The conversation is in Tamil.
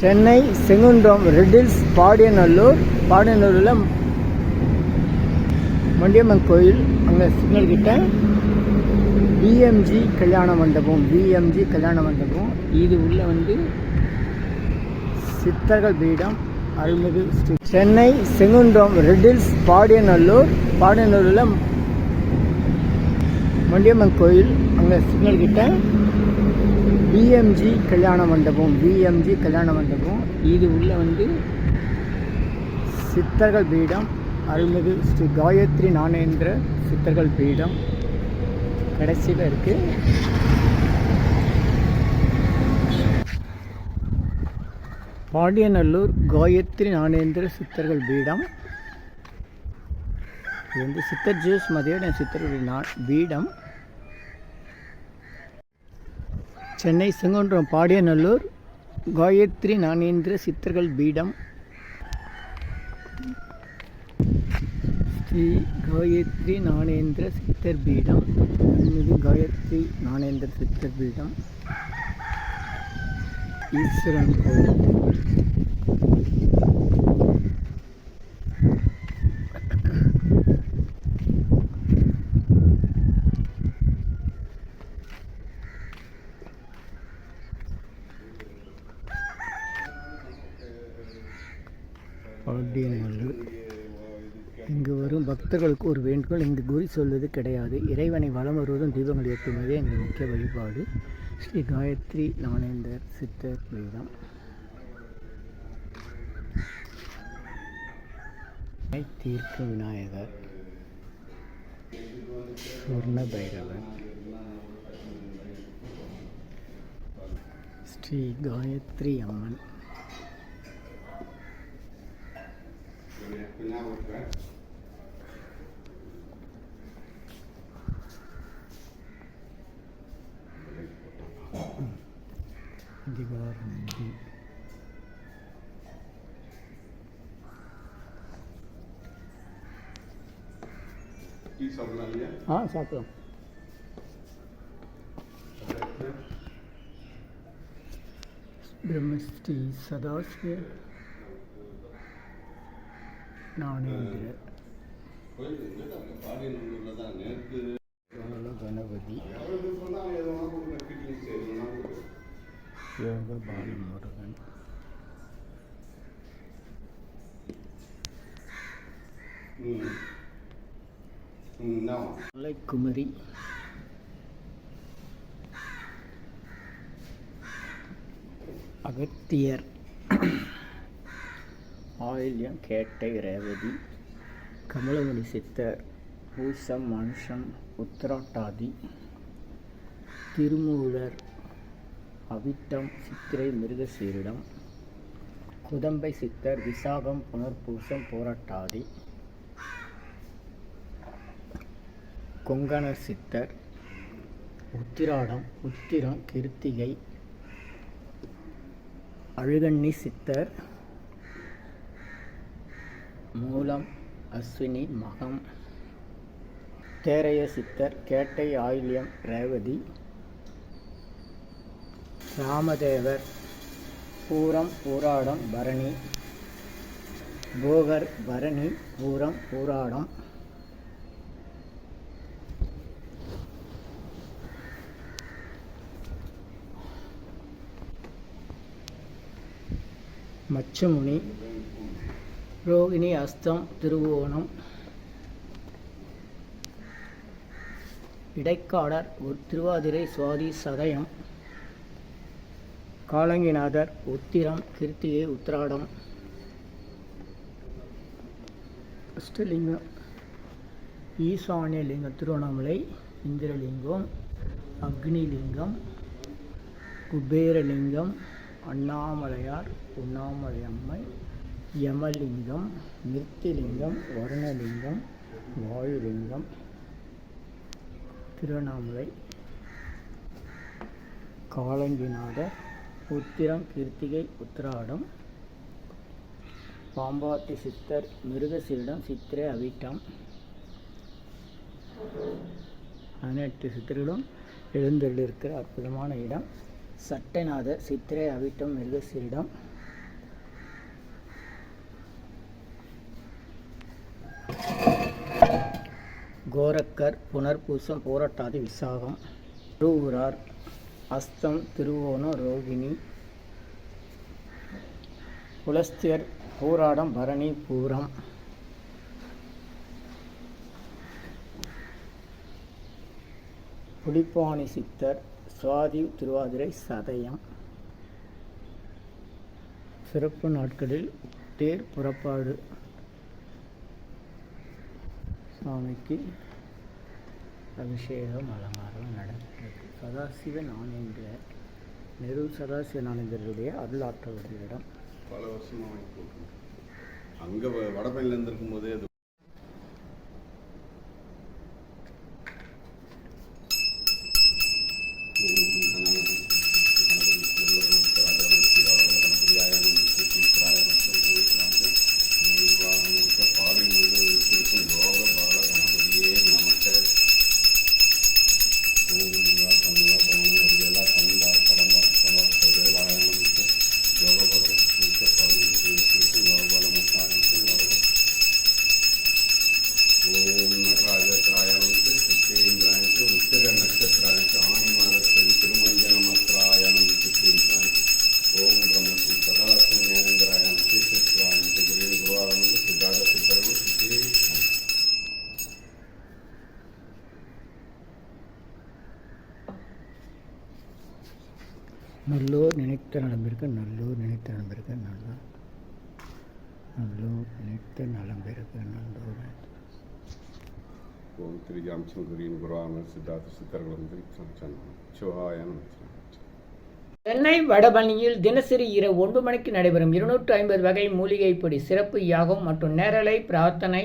சென்னை செங்குன்றம் ரெட்டில்ஸ் பாடியநல்லூர். பாடியநல்லூரில் மண்டியம்மன் கோயில். அங்கே சிக்னல் கிட்ட பிஎம்ஜி கல்யாண மண்டபம் பிஎம்ஜி கல்யாண மண்டபம். இது உள்ள வந்து சித்தர்கள் பீடம் அருள்மிகு ஸ்ரீ சென்னை செங்குன்றம் ரெட்டில்ஸ் பாடியநல்லூர். பாடியநல்லூரில் மண்டியம்மன் கோயில். அங்கே சிக்னல் கிட்ட பிஎம்ஜி கல்யாண மண்டபம் பிஎம்ஜி கல்யாண மண்டபம். இது உள்ள வந்து சித்தர்கள் பீடம் அருள்மிகு ஸ்ரீ காயத்ரி நானேந்திர சித்தர்கள் பீடம். கடைசியில் இருக்கு. பாண்டியநல்லூர் காயத்ரி ஞானேந்திர சித்தர்கள் பீடம். இது வந்து சித்தர் ஜூஸ் மதியோட சித்தர்கள் நான் பீடம். சென்னை செங்குன்றம் பாடியநல்லூர் காயத்ரி ஞானேந்திர சித்தர்கள் பீடம். ஸ்ரீ காயத்ரி ஞானேந்திர சித்தர் பீடம். அருள்மிகு காயத்ரி ஞானேந்திர சித்தர் பீடம். ஈஸ்வரன் கோயில் பாண்டியநல்லூர் இங்கு வரும் பக்தர்களுக்கு ஒரு வேண்டுகோள் இங்கு குறி சொல்வது கிடையாது. இறைவனை வளம் வருவதும் தீபங்கள் ஏற்றுவதே எங்கள் முக்கிய வழிபாடு. ஸ்ரீ காயத்ரி ஞானேந்தர் சித்தர் வேதம். தீர்க்க விநாயகர் சுவர்ண பைரவர் ஸ்ரீ காயத்ரி அம்மன். திகாரண்டி டீ சாப்பிடலாம் இல்லையா ஆ சாப்பிடலாம் பிரம்மஸ்ரீ சதாசிவ வேணாலும் கொடுங்க யோக பாலமுருகன் ம் ம் இந்தாம்மா. மலைக்குமரி. அகத்தியர். ஆயில்யம் கேட்டை ரேவதி கமலமணி சித்தர் பூசம் மனுஷம் உத்திராட்டாதி திருமூலர் அவிட்டம் சித்திரை மிருகசீரிடம் குதம்பை சித்தர் விசாகம் புனர்பூசம் போராட்டாதி கொங்கணர் சித்தர் உத்திராடம் உத்திரம் கிருத்திகை அழுகண்ணி சித்தர் மூலம் அஸ்வினி மகம். தேரைய சித்தர் கேட்டை ஆயில்யம் ரேவதி. ராமதேவர் பூரம் பூராடம் பரணி. போகர் பரணி பூரம் பூராடம். மச்சமுனி ரோகிணி அஸ்தம் திருவோணம். இடைக்காடர் ஒரு திருவாதிரை சுவாதி சதயம். காலங்கிநாதர் உத்திரம் கிருத்திகை உத்திராடம். அஷ்டலிங்கம் ஈசானிய லிங்கம் திருவண்ணாமலை இந்திரலிங்கம் அக்னிலிங்கம் குபேரலிங்கம் அண்ணாமலையார் உண்ணாமலை அம்மை யமலிங்கம் நித்திலிங்கம் வருணலிங்கம் வாயுலிங்கம். திருவண்ணாமலை. காலங்கிநாதர் உத்திரம் கிருத்திகை உத்திராடம். பாம்பாட்டி சித்தர் மிருகசீரிடம் சித்திரை அவிட்டம். பதினெட்டு சித்தர்களும் எழுந்தருளிருக்கிற அற்புதமான இடம். சட்டைநாதர் சித்திரை அவிட்டம் மிருகசீரிடம். கோரக்கர் புனர்பூசம் போராட்டாதி விசாகம். திருவுரார் அஸ்தம் திருவோணம் ரோகிணி. புலஸ்தியர் போராடம் பரணி பூரம். புலிப்பாணி சித்தர் சுவாதி திருவாதிரை சதயம். சிறப்பு நாட்களில் தேர் புறப்பாடு. சுவாமிக்கு அபிஷேகம் அலங்காரம் நடந்தது சதாசிவ நாணேந்திர நெரு சதாசிவ நாணேந்திரருடைய அருளாற்றலுடைய இடம் பல வருஷமாக வாங்கி அங்கே வடபழனில இருந்திருக்கும் போதே அது நல்லோர் நினைத்த நலம்பிற்கு நல்லோர் நினைத்த நலம்பிற்கு நல்லோர். நல்லோர் நினைத்த நலம்பிற்கு நல்லோர். ஓம் திரிஜாம்சம் குருவின் குருவான சித்தார்த்த சித்தர்களும் சென்னை வடபழனியில் தினசரி இரவு ஒன்பது மணிக்கு நடைபெறும் இருநூற்று ஐம்பது வகை மூலிகைப்பொடி சிறப்பு யாகம் மற்றும் நேரலை பிரார்த்தனை